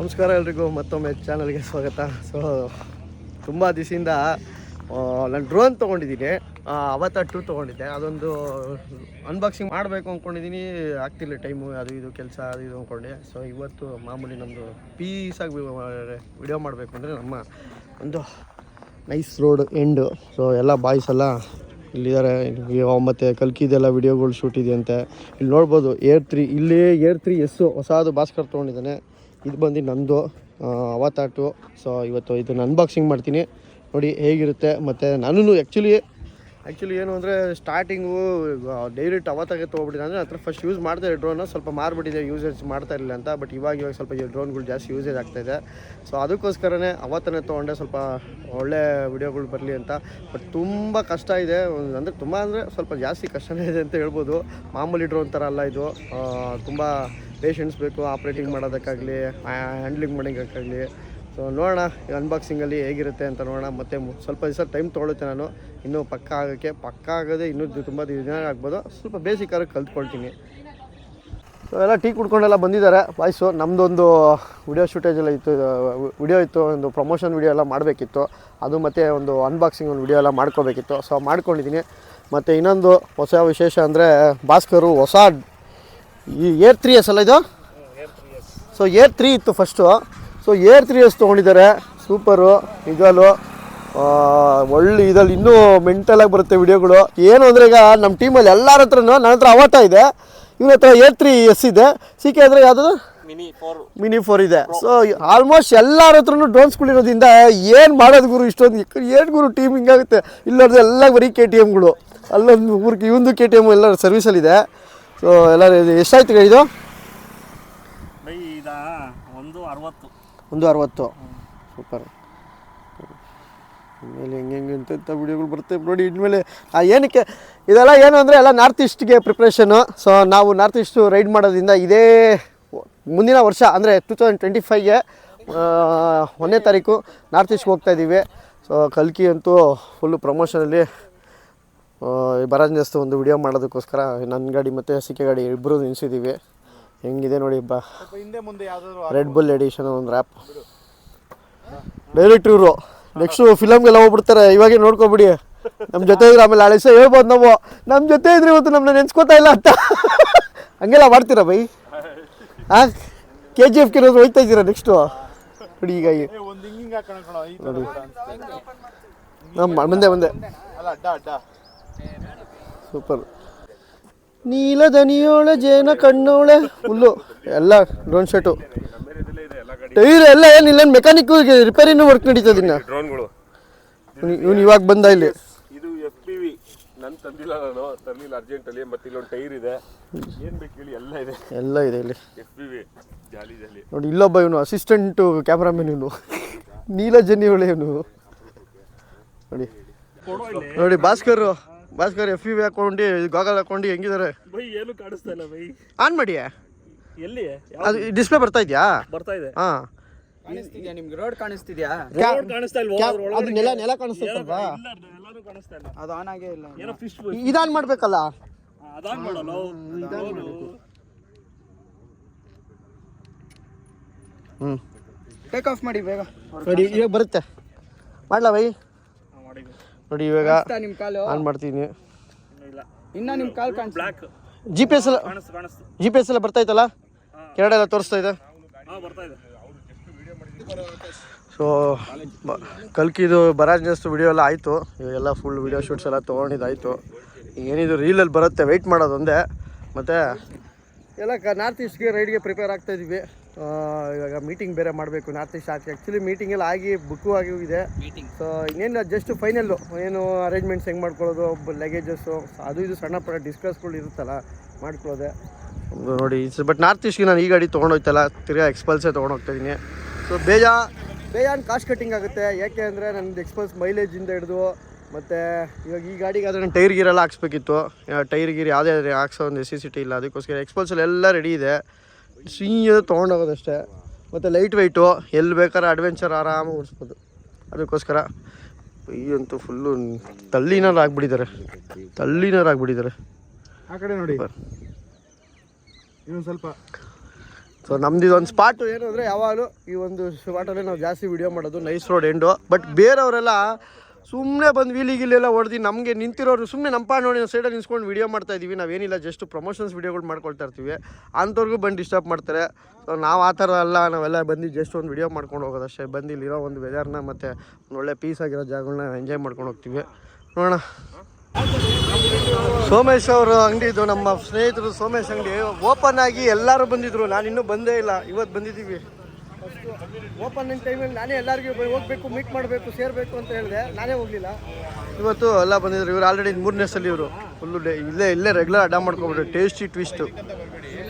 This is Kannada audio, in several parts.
ನಮಸ್ಕಾರ ಎಲ್ರಿಗೂ, ಮತ್ತೊಮ್ಮೆ ಚಾನಲ್ಗೆ ಸ್ವಾಗತ. ಸೊ ತುಂಬ ದಿವಸದಿಂದ ನಾನು ಡ್ರೋನ್ ತೊಗೊಂಡಿದ್ದೀನಿ. ಅವತ್ತ ಟೂ ತೊಗೊಂಡಿದ್ದೆ. ಅದೊಂದು ಅನ್ಬಾಕ್ಸಿಂಗ್ ಮಾಡಬೇಕು ಅಂದ್ಕೊಂಡಿದ್ದೀನಿ ಆಗ್ತಿಲ್ಲ ಟೈಮು ಅದು ಇದು ಕೆಲಸ, ಅದು ಇದು ಅಂದ್ಕೊಂಡೆ ಸೊ ಇವತ್ತು ಮಾಮೂಲಿ ನಮ್ಮದು ಪೀಸಾಗಿ ವಿಡಿಯೋ ಮಾಡಬೇಕು ಅಂದರೆ ನಮ್ಮ ಒಂದು ನೈಸ್ ರೋಡ್ ಎಂಡು ಸೊ ಎಲ್ಲ ಬಾಯ್ಸ್ ಎಲ್ಲ ಇಲ್ಲಿದ್ದಾರೆ. ಮತ್ತು ಕಲ್ಕಿದೆಲ್ಲ ವಿಡಿಯೋಗಳು ಶೂಟ್ ಇದೆಯಂತೆ. ಇಲ್ಲಿ ನೋಡ್ಬೋದು ಏರ್ ತ್ರೀ ಇಲ್ಲಿ ಏರ್ ತ್ರೀ ಎಸ್ಸು ಹೊಸದು ಭಾಸ್ಕರ್ ತೊಗೊಂಡಿದ್ದಾನೆ. ಇದು ಬಂದು ನಂದು ಅವತಾಟು ಸೊ ಇವತ್ತು ಇದನ್ನು ಅನ್ಬಾಕ್ಸಿಂಗ್ ಮಾಡ್ತೀನಿ. ನೋಡಿ ಹೇಗಿರುತ್ತೆ, ಮತ್ತು ನಾನು ಆ್ಯಕ್ಚುಲಿ ಆ್ಯಕ್ಚುಲಿ ಏನು ಅಂದರೆ ಸ್ಟಾರ್ಟಿಂಗು ಡೈರೆಕ್ಟ್ ಅವತ್ತಾಗೆ ತೊಗೊಬಿಟ್ಟಿದ್ದೆ ಅಂದರೆ ಹತ್ರ ಫಸ್ಟ್ ಯೂಸ್ ಮಾಡ್ತಾ ಡ್ರೋನ ಸ್ವಲ್ಪ ಮಾರ್ಬಿಟ್ಟಿದೆ ಯೂಸೇಜ್ ಮಾಡ್ತಾ ಇರಲಿಲ್ಲ ಅಂತ ಬಟ್ ಇವಾಗ ಇವಾಗ ಸ್ವಲ್ಪ ಈ ಡ್ರೋನ್ಗಳು ಜಾಸ್ತಿ ಯೂಸೇಜ್ ಆಗ್ತಾಯಿದೆ ಸೊ ಅದಕ್ಕೋಸ್ಕರನೇ ಅವತ್ತನೇ ತೊಗೊಂಡೆ, ಸ್ವಲ್ಪ ಒಳ್ಳೆ ವಿಡಿಯೋಗಳು ಬರಲಿ ಅಂತ. ಬಟ್ ತುಂಬ ಕಷ್ಟ ಇದೆ. ಅಂದರೆ ತುಂಬ ಅಂದರೆ ಸ್ವಲ್ಪ ಜಾಸ್ತಿ ಕಷ್ಟನೇ ಇದೆ ಅಂತ ಹೇಳ್ಬೋದು. ಮಾಮೂಲಿ ಡ್ರೋನ್ ಥರ ಅಲ್ಲ ಇದು. ತುಂಬ ಪೇಷನ್ಸ್ ಬೇಕು ಆಪ್ರೇಟಿಂಗ್ ಮಾಡೋದಕ್ಕಾಗಲಿ ಹ್ಯಾಂಡ್ಲಿಂಗ್ ಮಾಡೋಕ್ಕಾಗಲಿ ಸೊ ನೋಡೋಣ ಅನ್ಬಾಕ್ಸಿಂಗಲ್ಲಿ ಹೇಗಿರುತ್ತೆ ಅಂತ ನೋಡೋಣ. ಮತ್ತೆ ಸ್ವಲ್ಪ ದಿವಸ ಟೈಮ್ ತೊಗೊಳುತ್ತೆ ನಾನು. ಇನ್ನೂ ಪಕ್ಕ ಆಗೋಕ್ಕೆ, ಪಕ್ಕ ಆಗೋದೇ ಇನ್ನೂ ತುಂಬ ದಿನ ಆಗ್ಬೋದು. ಸ್ವಲ್ಪ ಬೇಸಿಕ್ ಆಗಿ ಕಲ್ತ್ಕೊಳ್ತೀನಿ. ಸೊ ಎಲ್ಲ ಟೀ ಕುಡ್ಕೊಂಡೆಲ್ಲ ಬಂದಿದ್ದಾರೆ. ವಾಯ್ಸು ನಮ್ಮದೊಂದು ವಿಡಿಯೋ ಶೂಟೇಜ್ ಎಲ್ಲ ಇತ್ತು ವಿಡಿಯೋ ಇತ್ತು, ಒಂದು ಪ್ರಮೋಷನ್ ವಿಡಿಯೋ ಎಲ್ಲ ಮಾಡಬೇಕಿತ್ತು. ಅದು ಮತ್ತು ಒಂದು ಅನ್ಬಾಕ್ಸಿಂಗ್ ಒಂದು ವಿಡಿಯೋ ಎಲ್ಲ ಮಾಡ್ಕೋಬೇಕಿತ್ತು. ಸೊ ಮಾಡ್ಕೊಂಡಿದ್ದೀನಿ. ಮತ್ತು ಇನ್ನೊಂದು ಹೊಸ ವಿಶೇಷ ಅಂದರೆ ಭಾಸ್ಕರು ಹೊಸ ಈ ಏರ್ ತ್ರೀ ಎಸ್ ಅಲ್ಲ ಇದು? ಸೊ ಏರ್ ತ್ರೀ ಇತ್ತು first so air three S ತೊಗೊಂಡಿದ್ದಾರೆ. Super ಇದಲ್ಲು ಒಳ್ಳೆ ಇದಲ್ಲಿ ಇನ್ನೂ ಮೆಂಟಲಾಗಿ ಬರುತ್ತೆ ವಿಡಿಯೋಗಳು ಏನು ಅಂದರೆ ಈಗ ನಮ್ಮ ಟೀಮಲ್ಲಿ ಎಲ್ಲರ ಹತ್ರನೂ ನನ್ನ ಹತ್ರ ಅವಟ ಇದೆ. ಇವ್ರ ಹತ್ರ ಏರ್ ತ್ರೀ ಎಸ್ ಇದೆ. ಸಿ ಕೆ ಅಂದರೆ ಯಾವುದು ಮಿನಿ ಫೋರ್ ಮಿನಿ ಫೋರ್ ಇದೆ. ಸೊ ಆಲ್ಮೋಸ್ಟ್ ಎಲ್ಲರ ಹತ್ರನು ಡ್ರೋನ್ಸ್ಗಳಿರೋದ್ರಿಂದ ಏನು ಮಾಡೋದು ಗುರು ಇಷ್ಟೊಂದು? ಏನು ಗುರು ಟೀಮ್ ಹಿಂಗಾಗುತ್ತೆ? ಇಲ್ಲೋದು ಎಲ್ಲ ಬರೀ ಕೆ ಟಿ ಎಮ್ಗಳು ಅಲ್ಲೊಂದು ಊರಿಗೆ ಇವೊಂದು ಕೆ ಟಿ ಎಂ ಎಲ್ಲ ಸರ್ವಿಸಲ್ಲಿದೆ ಸೊ ಎಲ್ಲರೂ ಇದು ಎಷ್ಟಾಯ್ತು ಇದು? ಒಂದು ಅರವತ್ತು. ಒಂದು ಅರವತ್ತು. ಸೂಪರ್. ಇನ್ಮೇಲೆ ಹೆಂಗೆ ಹೆಂಗೆ ಇಂಥ ವಿಡಿಯೋಗಳು ಬರುತ್ತೆ ನೋಡಿ ಇನ್ಮೇಲೆ ಆ ಏನಕ್ಕೆ ಇದೆಲ್ಲ ಏನು ಅಂದರೆ ಎಲ್ಲ ನಾರ್ತ್ ಈಸ್ಟ್ಗೆ ಪ್ರಿಪ್ರೇಷನು ಸೊ ನಾವು ನಾರ್ತ್ ಈಸ್ಟು ರೈಡ್ ಮಾಡೋದ್ರಿಂದ ಇದೇ ಮುಂದಿನ ವರ್ಷ ಅಂದರೆ ಟೂ ತೌಸಂಡ್ ಟ್ವೆಂಟಿ ಫೈವ್ಗೆ ಒಂದನೇ ತಾರೀಕು ನಾರ್ತ್ ಈಸ್ಟ್ಗೆ ಹೋಗ್ತಾ ಇದ್ದೀವಿ. ಸೊ ಕಲ್ಕಿ ಅಂತೂ ಫುಲ್ಲು ಪ್ರಮೋಷನಲ್ಲಿ ಬರಾಜ್ ನೆಸ್ತು ಒಂದು ವಿಡಿಯೋ ಮಾಡೋದಕ್ಕೋಸ್ಕರ ನನ್ನ ಗಾಡಿ ಮತ್ತು ಸಿಕ್ಕೆ ಗಾಡಿ ಇಬ್ಬರು ನಿಲ್ಸಿದ್ದೀವಿ ಹೆಂಗಿದೆ ನೋಡಿ ಬಾ. ಹಿಂದೆ ಮುಂದೆ ರೆಡ್ ಬುಲ್ ಎಡಿಷನ್ ಒಂದು ರ್ಯಾಪ್ ಡೈರೆಕ್ಟ್ ಇವರು. ನೆಕ್ಸ್ಟು ಫಿಲಮ್ಗೆಲ್ಲ ಹೋಗ್ಬಿಡ್ತಾರೆ. ಇವಾಗೆ ನೋಡ್ಕೊಬಿಡಿ. ನಮ್ಮ ಜೊತೆ ಇದ್ರೆ ಆಮೇಲೆ ನಾಳೆ ಹೇಳ್ಬೋದು ನಾವು. ನಮ್ಮ ಜೊತೆ ಇದ್ರೆ ಇವತ್ತು ನಮ್ಮನ್ನ ನೆನ್ಸ್ಕೊತಾ ಇಲ್ಲ ಅಂತ. ಹಂಗೆಲ್ಲ ಮಾಡ್ತೀರಾ ಬೈ? ಹಾಂ ಕೆ ಜಿ ಎಫ್ಗೆ ಏನಾದ್ರು ಹೋಯ್ತಾ ಇದ್ದೀರಾ ನೆಕ್ಸ್ಟು ನೋಡಿ ಈಗ ನಮ್ಮ ಮುಂದೆ ಮುಂದೆ ಅಲ್ಲ ನೀಲ ದನಿಯೋಳೆ ಸೂಪರ್ ಜೇನ ಕಣ್ಣೋಳೆ ಹುಲ್ಲು ಎಲ್ಲ ಡ್ರೋನ್ ಶರ್ಟು ಟೈರ್ ಎಲ್ಲ ಏನಿಲ್ಲ ಮೆಕ್ಯಾನಿಕ್ ರಿಪೇರಿನೂ ವರ್ಕ್ ನಡೀತದೆ ಇನ್ನು. ಡ್ರೋನ್ಗಳು ಇವನು ಇವಾಗ ಬಂದ ಇಲ್ಲಿ. ಇದು ಎಫ್ ಪಿ ವಿ ನನ್ ತಂದಿಲ್ಲ ನಾನು ತರ್ಲಿಲ್ಲ ಅರ್ಜೆಂಟ್ ಅಲ್ಲಿ ಮತ್ತೆ ಇಲ್ಲೊಂದು ಟೈರ್ ಇದೆ. ಏನು ಬೇಕು ಹೇಳಿ ಎಲ್ಲ ಇದೆ. ಎಲ್ಲ ಇದೆ ಇಲ್ಲಿ. F P V jolly jolly. ನೋಡಿ ಇಲ್ಲೊಬ್ಬ ಇವನು ಅಸಿಸ್ಟೆಂಟು ಕ್ಯಾಮ್ರಾಮನ್ ಇವನು. ನೀಲ ಜನಿಯೋಳೆ ಇವನು. ನೋಡಿ. ನೋಡಿ ಭಾಸ್ಕರ್. ಭಾಸ್ಕರ್ ಎಫ್ ವಿ ಹಾಕೊಂಡು ಗಾಗಲ್ ಹಾಕೊಂಡು ಹೆಂಗಿದಾರೆ? ಬೈ ಏನು ಕಾಣಿಸ್ತಾ ಇಲ್ಲ ಬೈ ಆನ್ ಮಾಡಿ ಎಲ್ಲಿ? ಅದು ಡಿಸ್ಪ್ಲೇ ಬರ್ತಾ ಇದೆಯಾ? ಬರ್ತಾ ಇದೆ. ಹಾಂ. ಕಾಣಿಸ್ತಿದ್ಯಾ? ನಿಮ್ಗೆ ರೋಡ್ ಕಾಣಿಸ್ತಿದ್ಯಾ? Road ಕಾಣಿಸ್ತಾ ಇಲ್ವಾ? ಅದ್ರ ಒಳಗಡೆ ಅದು ನೆಲ ನೆಲ ಕಾಣಿಸ್ತೈತಲ್ವಾ? ಇಲ್ಲ ಎಲ್ಲಾನು ಕಾಣಿಸ್ತಾ ಇಲ್ಲ. ಅದು ಆನ್ ಆಗೇ ಇಲ್ಲ. ಏನೋ ಫಿಶ್ ಇದಾನ್ ಮಾಡ್ಬೇಕಲ್ಲ? ಅದಾನ್ ಮಾಡಲ್ಲ ಹ್ಞೂ ಟೇಕ್ ಆಫ್ ಮಾಡಿ ಬೇಗ. ನೋಡಿ ಈಗ ಬರುತ್ತೆ. ಮಾಡ್ಲಾ ಬೈ ನೋಡಿ ಇವಾಗ ಕಾಣಿಸ್ತಾ ನಿಮ್ ಕಾಲು? ಆನ್ ಮಾಡ್ತೀನಿ. ಇಲ್ಲ ಇನ್ನ ನಿಮ್ ಕಾಲ್ ಜಿ ಪಿ ಎಸ್ ಎಲ್ಲ ಕಾಣಿಸ್ತು ಕಾಣಿಸ್ತು. ಜಿ ಪಿ ಎಸ್ ಎಲ್ಲ ಬರ್ತಾ ಇತ್ತಲ್ಲ? ಕೆರಡ ಎಲ್ಲ ತೋರಿಸ್ತಾ ಇದೆ? ಹಾ ಬರ್ತಾ ಇದೆ. ಸೊ ಕಲ್ಕಿದು ಬರಾಜ್ ಜಸ್ಟ್ ವಿಡಿಯೋ ಎಲ್ಲ ಆಯಿತು. ಇವಾಗೆಲ್ಲ ಫುಲ್ ವಿಡಿಯೋ ಶೂಟ್ಸ್ ಎಲ್ಲ ತೊಗೊಂಡಿದ್ದಾಯಿತು. ಏನಿದು ರೀಲಲ್ಲಿ ಬರುತ್ತೆ ವೆಯ್ಟ್ ಮಾಡೋದು ಒಂದೇ ಮತ್ತು ಎಲ್ಲ ಕ ನಾರ್ತ್ ಈಸ್ಟ್ಗೆ ರೈಡ್ಗೆ ಪ್ರಿಪೇರ್ ಆಗ್ತಾ ಇದ್ದೀವಿ ಆ, ಇವಾಗ ಮೀಟಿಂಗ್ ಬೇರೆ ಮಾಡಬೇಕು. ನಾರ್ತ್ ಈಸ್ಟ್ ಆಚೆ. ಆ್ಯಕ್ಚುಲಿ ಮೀಟಿಂಗ್ ಎಲ್ಲ ಆಗಿ ಬುಕ್ಕು ಆಗಿ ಹೋಗಿದೆ. ಸೊ ಇನ್ನೇನು ಜಸ್ಟ್ ಫೈನಲ್ಲು ಏನು ಅರೇಂಜ್ಮೆಂಟ್ಸ್ ಹೆಂಗೆ ಮಾಡ್ಕೊಳ್ಳೋದು ಲಗೇಜಸ್ಸು ಅದು ಇದು ಸಣ್ಣ ಪುಟ್ಟ ಡಿಸ್ಕಸ್ಗಳು ಇರುತ್ತಲ್ಲ ಮಾಡ್ಕೊಳ್ಳೋದೆ. ನೋಡಿ ಬಟ್ ನಾರ್ತ್ ಈಸ್ಟ್ಗೆ ನಾನು ಈ ಗಾಡಿ ತೊಗೊಂಡೋಯ್ತಲ್ಲ ತಿರ್ಗಾ ಎಕ್ಸ್ಪಲ್ಸೇ ತೊಗೊಂಡೋಗ್ತಾಯಿದ್ದೀನಿ ಸೊ ಬೇಜ ಬೇಜಾನ್ ಕಾಸ್ಟ್ ಕಟ್ಟಿಂಗ್ ಆಗುತ್ತೆ. ಯಾಕೆ ಅಂದರೆ ನನ್ನದು ಎಕ್ಸ್ಪಲ್ಸ್ ಮೈಲೇಜಿಂದ ಹಿಡಿದು ಮತ್ತು ಇವಾಗ ಈ ಗಾಡಿಗೆ ಆದರೆ ನಾನು ಟೈರ್ ಗೀರೆಲ್ಲ ಹಾಕ್ಸ್ಬೇಕಿತ್ತು. ಟೈರ್ ಗೀರ್ ಯಾವುದೇ ಹಾಕ್ಸೋ ಒಂದು ನೆಸಿಸಿಟಿ ಇಲ್ಲ. ಅದಕ್ಕೋಸ್ಕರ ಎಕ್ಸ್ಪಲ್ಸಲ್ಲಿ ಎಲ್ಲ ರೆಡಿ ಇದೆ. ಸೀಯದು ತೊಗೊಂಡೋಗೋದಷ್ಟೇ. ಮತ್ತು ಲೈಟ್ ವೆಯ್ಟು ಎಲ್ಲಿ ಬೇಕಾದ್ರೆ ಅಡ್ವೆಂಚರ್ ಆರಾಮಾಗಿ ಓಡಿಸ್ಬೋದು. ಅದಕ್ಕೋಸ್ಕರ ಈಗಂತೂ ಫುಲ್ಲು ತಳ್ಳಿನಾರು ಆಗಿಬಿಟ್ಟಿದ್ದಾರೆ. ತಳ್ಳಿನಾರು ಆಗಿಬಿಟ್ಟಿದ್ದಾರೆ. ಆ ಕಡೆ ನೋಡಿ. ಇನ್ನೊಂದು ಸ್ವಲ್ಪ. ಸೊ ನಮ್ದು ಇದೊಂದು ಸ್ಪಾಟು ಏನು ಅಂದರೆ ಯಾವಾಗಲೂ ಈ ಒಂದು ಸ್ಪಾಟಲ್ಲೇ ನಾವು ಜಾಸ್ತಿ ವಿಡಿಯೋ ಮಾಡೋದು ನೈಸ್ ರೋಡ್ ಎಂಡು ಬಟ್ ಬೇರೆಯವರೆಲ್ಲ ಸುಮ್ಮನೆ ಬಂದು ಎಲ್ಲ ಹೊಡೆದು ನಮಗೆ ನಿಂತಿರೋರು ಸುಮ್ಮನೆ ನಮ್ಮ ನೋಡಿ ಸೈಡಲ್ಲಿ ನಿಂತ್ಕೊಂಡು ವೀಡಿಯೋ ಮಾಡ್ತಾ ಇದ್ದೀವಿ ನಾವೇನಿಲ್ಲ ಜಸ್ಟ್ ಪ್ರಮೋಷನ್ಸ್ ವಿಡಿಯೋಗಳು ಮಾಡ್ಕೊಳ್ತಾ ಇರ್ತೀವಿ. ಅಂಥವ್ರಿಗೂ ಬಂದು ಡಿಸ್ಟರ್ಬ್ ಮಾಡ್ತಾರೆ. ಸೊ ನಾವು ಆ ಥರ ಅಲ್ಲ, ನಾವೆಲ್ಲ ಬಂದು ಜಸ್ಟ್ ಒಂದು ವಿಡಿಯೋ ಮಾಡ್ಕೊಂಡು ಹೋಗೋದಷ್ಟೇ. ಬಂದು ಇಲ್ಲಿರೋ ಒಂದು ವೆದರ್ನ ಮತ್ತು ಒಳ್ಳೆ ಪೀಸ್ ಆಗಿರೋ ಜಾಗಗಳನ್ನ ಎಂಜಾಯ್ ಮಾಡ್ಕೊಂಡು ಹೋಗ್ತೀವಿ. ನೋಡೋಣ. ಸೋಮೇಶ್ ಅವರು ಅಂಗಡಿ ಇದು, ನಮ್ಮ ಸ್ನೇಹಿತರು ಸೋಮೇಶ್ ಅಂಗಡಿ. ಓಪನ್ ಆಗಿ ಎಲ್ಲರೂ ಬಂದಿದ್ರು. ನಾನು ಇನ್ನೂ ಬಂದೇ ಇಲ್ಲ. ಇವತ್ತು ಬಂದಿದ್ದೀವಿ. ಓಪನ್ ಟೈಮಲ್ಲಿ ನಾನೇ ಎಲ್ಲರಿಗೂ ಹೋಗ್ಬೇಕು ಮೀಟ್ ಮಾಡಬೇಕು ಸೇರಬೇಕು ಅಂತ ಹೇಳಿದೆ. ನಾನೇ ಹೋಗಲಿಲ್ಲ. ಇವತ್ತು ಎಲ್ಲ ಬಂದಿದ್ರು. ಇವರು ಆಲ್ರೆಡಿ ಮೂರನೇ ಸಲ ಇವರು. ಫುಲ್ಲು ಡೇ ಇಲ್ಲೇ ಇಲ್ಲೇ ರೆಗ್ಯುಲರ್ ಅಡ್ಡ ಮಾಡ್ಕೊಬಿಟ್ರು ಟೇಸ್ಟಿ ಟ್ವಿಸ್ಟು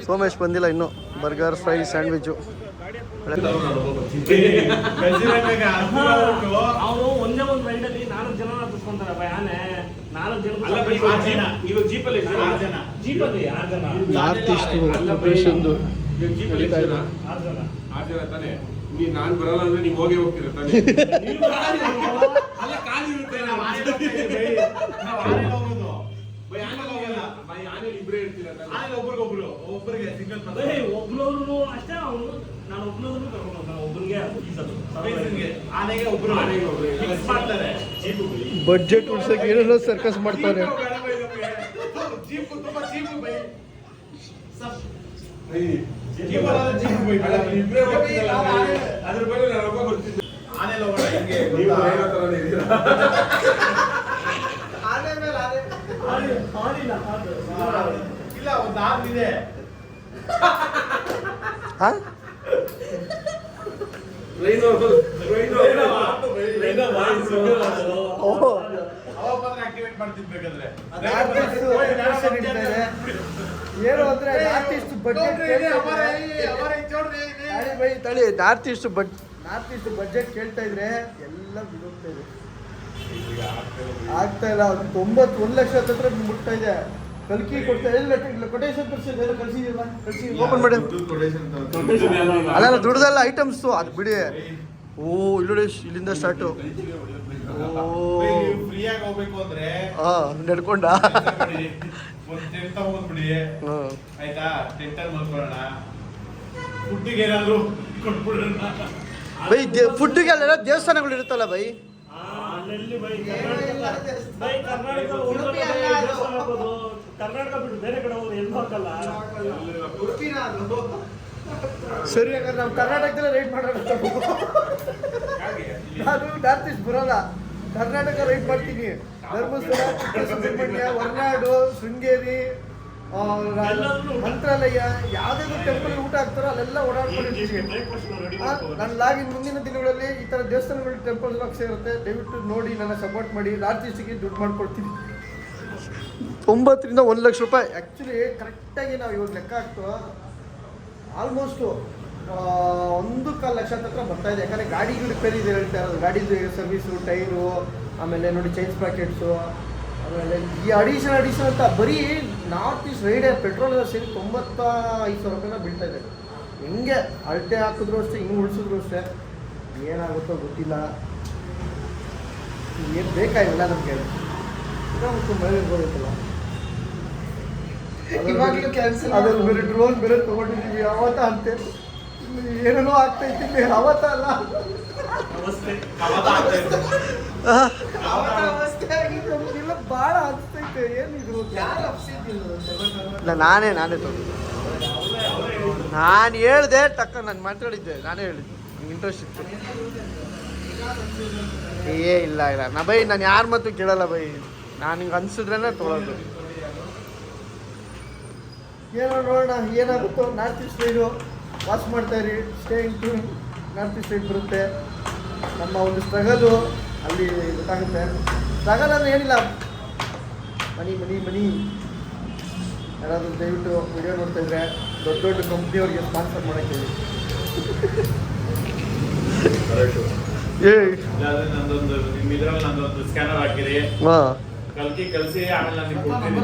ಸೋಮೇಶ್ ಬಂದಿಲ್ಲ ಇನ್ನು. ಬರ್ಗರ್ ಫ್ರೈ ಸ್ಯಾಂಡ್ವಿಚ್ಚು ಅವರು ಒಂದೇ ಒಂದು ರೈಡಲ್ಲಿ ನಾಲ್ಕು ಜನ ಹತ್ತಿಸ್ಕೊಂತಾರೆ ಬೈ ಆನೆ ನಾಲ್ಕು ಜನ ಇವಾಗ ಜೀಪಲ್ಲಿ ಜೀಪಲ್ಲಿ ಆರು ಜನ. ನಾರ್ತ್ ಈಸ್ಟ್ ಪ್ರಿಪ್ರೇಷನ್ದು ಜನ ತಾನೆ. ನೀ ನಾನ್ ಬರಲ್ಲ ಅಂದ್ರೆ ನೀವು ಹೋಗಿ ಹೋಗ್ತೀರ ತಾನೆ. ಅಲ್ಲ ಖಾಲಿ ಇರುತ್ತೆ ನಾವು ಆನೆ ಬೈ. ನಾವು ಆನೆ ಹೋಗೋದು. ಬೈ, ಆನೆ ಹೋಗಲ್ಲ. ಬೈ, ಆನೆಲಿ ಇಬ್ರೇ ಇರ್ತೀರ ತಾನೆ. ಬೈ, ಒಬ್ರವ್ರು ಅಷ್ಟೇ ಅವನು ನಾನು ಒಬ್ನವ್ರು ಕರ್ಕೊಂಡು ಹೋಗ್ತಾನೆ. ಒಬ್ರಿಗೆ ಆನೆಗೆ ಒಬ್ರು ಆನೆಗೆ ಒಬ್ರು ಫಿಕ್ಸ್ ಮಾಡ್ತಾರೆ. ಜೀಪು ಬೈ. ಬಡ್ಜೆಟ್ ಉಳ್ಸೋಕೆ ಏನೆಲ್ಲೋ ಸರ್ಕಸ್ ಮಾಡ್ತಾರೆ. ಜೀಪು ತುಂಬಾ ಜೀಪ್ ಜೀಪು ಬೈ. ಸಬ್ ಬೈ. ಅದ್ರ ಬಗ್ಗೆ ನಾನು ಒಬ್ಬ ಬರ್ತಿದ್ದೆ ನೀವು ಆನೆ ಥರನೇ ಇದ್ದೀರಾ? ರೈನು, ರೈನು, ರೈನ ವಾಯ್ಸು. ಓಹೋ ಏನು ಅಂದ್ರೆ ನಾರ್ತ್ ಈಸ್ಟ್ ಬಡ್ಜೆಟ್ ತಳಿ ನಾರ್ತ್ ಈಸ್ಟ್ ಬಡ್ ನಾರ್ತ್ ಈಸ್ಟ್ ಬಜೆಟ್ ಕೇಳ್ತಾ ಇದ್ರೆ ಎಲ್ಲ ಬಿಡೋಗ್ತಾ ಇದೆ. ಆಗ್ತಾ ಇಲ್ಲ ಒಂದು ತೊಂಬತ್ತು ಒಂದು ಲಕ್ಷ ಹತ್ರ ಮುಟ್ತಾ ಇದೆ. ಕಲ್ಕಿ ಕೊಡ್ತಾ ಇಲ್ಲ ಕೊಟೇಶನ್ ಕಳ್ಸಿದ್ರೆ? ಕಳ್ಸಿದಿಲ್ಲ ಕಳ್ಸಿ ಓಪನ್ ಮಾಡಿ ಅಲ್ಲ ದುಡ್ದಲ್ಲ ಐಟಮ್ಸು ಅದು ಬಿಡಿ. ಓ ಇಲ್ಲಿ ಇಲ್ಲಿಂದ ಸ್ಟಾರ್ಟು ಓ. ಫ್ರೀಯಾಗಿ ಹೋಗ್ಬೇಕು ಅಂದ್ರೆ ಹಾ. ನಡ್ಕೊಂಡ ಬೈ ಫುಡ್ಗೆ ಅಲ್ಲೆಲ್ಲ ದೇವಸ್ಥಾನಗಳು ಇರುತ್ತಲ್ಲ ಬೈ? ಆ, ಅಲ್ಲೆಲ್ಲಿ ಬೈ? ಕರ್ನಾಟಕ ಬೈ ಬೈ ಕರ್ನಾಟಕ ಬಿಟ್ಟು ಬೇರೆ ಕಡೆ ಹೋದ್ರೆ ಎಲ್ಲೂ ಹಾಕಲ್ಲ ಸರಿ ಹಾಗಾದ್ರೆ ನಾವು ಕರ್ನಾಟಕದಲ್ಲ ರೈಟ್ ಮಾಡೋಣ ನಾನು ನಾರ್ತ್ ಈಸ್ಟ್ ಬರೋಲ್ಲ. ಕರ್ನಾಟಕ ರೈಟ್ ಮಾಡ್ತೀನಿ. ಧರ್ಮಸ್ಥಳ ಸುಬ್ರಹ್ಮಣ್ಯ ಹೊರನಾಡು ಶೃಂಗೇರಿ ಮಂತ್ರಾಲಯ ಯಾವುದೇ ಟೆಂಪಲ್ ಊಟ ಆಗ್ತಾರೋ ಅಲ್ಲೆಲ್ಲ ಓಡಾಡ್ಕೊಂಡಿರ್ತೀನಿ ನಾನು ಲಾಗಿ ಮುಂದಿನ ದಿನಗಳಲ್ಲಿ ಈ ಥರ ದೇವಸ್ಥಾನಗಳು ಟೆಂಪಲ್ ಬಾಕ್ಸ್ ಇರುತ್ತೆ. ದಯವಿಟ್ಟು ನೋಡಿ ನನ್ನ ಸಪೋರ್ಟ್ ಮಾಡಿ. ನಾರ್ತ್ ಈಸ್ಟಿಗೆ ದುಡ್ಡು ಮಾಡ್ಕೊಡ್ತೀನಿ. ಒಂಬತ್ತರಿಂದ ಒಂದು ಲಕ್ಷ ರೂಪಾಯಿ. ಆ್ಯಕ್ಚುಲಿ ಕರೆಕ್ಟಾಗಿ ನಾವು ಇವಾಗ ಲೆಕ್ಕ ಹಾಕ್ತು ಆಲ್ಮೋಸ್ಟು ಒಂದು ಕಾಲು ಲಕ್ಷ ಹತ್ರ ಬರ್ತಾ ಇದೆ. ಯಾಕಂದರೆ ಗಾಡಿಗಳು ರಿಪೇರಿ ಇದೆ ಹೇಳ್ತಾ ಇರೋದು. ಗಾಡಿದು ಸರ್ವಿಸು ಟೈರು ಆಮೇಲೆ ನೋಡಿ ಚೈನ್ಸ್ ಪ್ಯಾಕೆಟ್ಸು ಆಮೇಲೆ ಈ ಅಡಿಷನ್ ಅಡಿಷನ್ ಅಂತ ಬರೀ ನಾರ್ತ್ ಈಸ್ಟ್ ರೈಡೇ ಪೆಟ್ರೋಲ್ ಸೇರಿ ತೊಂಬತ್ತ ಐದು ಸಾವಿರ ರೂಪಾಯಿನ ಬೀಳ್ತಾ ಇದೆ. ಹೆಂಗೆ ಅಳತೆ ಹಾಕಿದ್ರು ಅಷ್ಟೇ ಹಿಂಗೆ ಉಳಿಸಿದ್ರು ಅಷ್ಟೇ. ಏನಾಗುತ್ತೋ ಗೊತ್ತಿಲ್ಲ. ಏನು ಬೇಕಾಗಿಲ್ಲ ನಮಗೆ? ಇನ್ನೊಂದು ಮಳೆ ಇರ್ಬೋದಿತ್ತಲ್ಲ ಇವಾಗ್ಲೂ ಕ್ಯಾನ್ಸಲ್ ಅದ್ರಲ್ಲಿ ಬೇರೆ ಡ್ರೋನ್ ಬೇರೆ ತಗೊಂಡಿದ್ದೀವಿ ಅವತ್ತ ಅಂತೇಳಿ ಏನೇನೋ ಆಗ್ತೈತಿ ಇದ್ದೀನಿ ಅವತ್ತ ಅಲ್ಲ? ಭಾಳ ಅನ್ಸ್ತೈತೆ. ಏನಿದು ಇಲ್ಲ ನಾನೇ ನಾನೇ ತೊಗೊಂಡು ನಾನು ಹೇಳ್ದೆ ತಕ್ಕ ನಾನು ಮಾತಾಡಿದ್ದೆ ನಾನೇ ಹೇಳಿದ್ದೆ. ನಂಗೆ ಇಂಟ್ರೆಸ್ಟ್ ಇತ್ತು. ಏ ಇಲ್ಲ ಇಲ್ಲ. ನಾ ಬೈ ನಾನು ಯಾರ ಮತ್ತು ಕೇಳಲ್ಲ ಬೈ. ನಾನು ಹಿಂಗೆ ಅನ್ಸಿದ್ರೇನೆ ತೊಗೊಳೋದು. ಏನೋ ನೋಡೋಣ ಏನಾಗುತ್ತೋ ನಾರ್ತ್ ಈಸ್ಟ್ ಸೈಡು ವಾಚ್ ಮಾಡ್ತಾ ಇರಿ stay in tune north east side ಬರುತ್ತೆ. ನಮ್ಮ ಒಂದು ಸ್ಟ್ರಗಲು ಅಲ್ಲಿ ಗೊತ್ತಾಗುತ್ತೆ. ಸ್ಟ್ರಗಲ್ ಅಂದ್ರೆ ಏನಿಲ್ಲ. ಮನಿ ಮನಿ ಮನಿ. ಯಾರಾದರೂ ದಯವಿಟ್ಟು ವಿಡಿಯೋ ನೋಡ್ತಾ ಇದ್ರೆ ದೊಡ್ಡ ದೊಡ್ಡ ಕಂಪ್ನಿಯವ್ರಿಗೆ ಸ್ಪಾನ್ಸರ್ ಮಾಡೋಕ್ಕೆ ಹೇಳಿ. ಏಯ್ ಇಲ್ಲಾಂದ್ರೆ ನಂದೊಂದು ನಿಮ್ ಇದ್ರಲ್ಲಿ ನಂದೊಂದು ಸ್ಕ್ಯಾನರ್ ಹಾಕಿರಿ. ಹಾಂ. ಕಲ್ಕಿ ಕಲ್ಸಿ ಆಮೇಲೆ ನಾನು ನಿಮ್ಗೆ ಕೊಡ್ತೀನಿ.